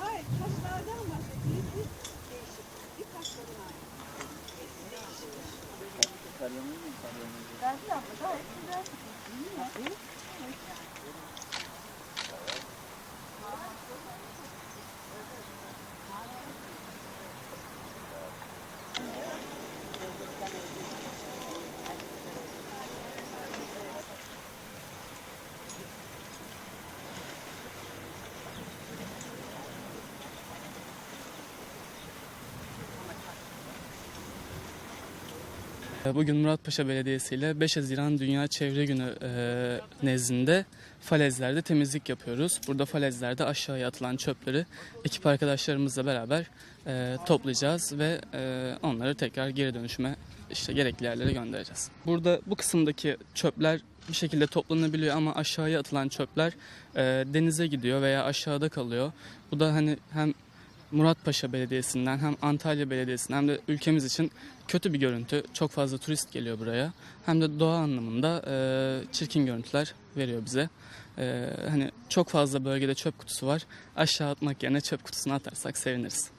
Hayır, kaşlardan bahsediyor. Değişik. Bir kaşların aynı. Karyamayın mı? Karyamayın mı? Belki yapma. Daha hepsinden. Değil mi? Bugün Muratpaşa Belediyesi ile 5 Haziran Dünya Çevre Günü e, nezdinde falezlerde temizlik yapıyoruz. Burada falezlerde aşağıya atılan çöpleri ekip arkadaşlarımızla beraber e, toplayacağız ve e, onları tekrar geri dönüşüme işte gerekli yerlere göndereceğiz. Burada bu kısımdaki çöpler bir şekilde toplanabiliyor ama aşağıya atılan çöpler e, denize gidiyor veya aşağıda kalıyor. Bu da hani hem Muratpaşa Belediyesi'nden hem Antalya Belediyesi'nden hem de ülkemiz için kötü bir görüntü. Çok fazla turist geliyor buraya. Hem de doğa anlamında e, çirkin görüntüler veriyor bize. E, hani çok fazla bölgede çöp kutusu var. Aşağı atmak yerine çöp kutusuna atarsak seviniriz.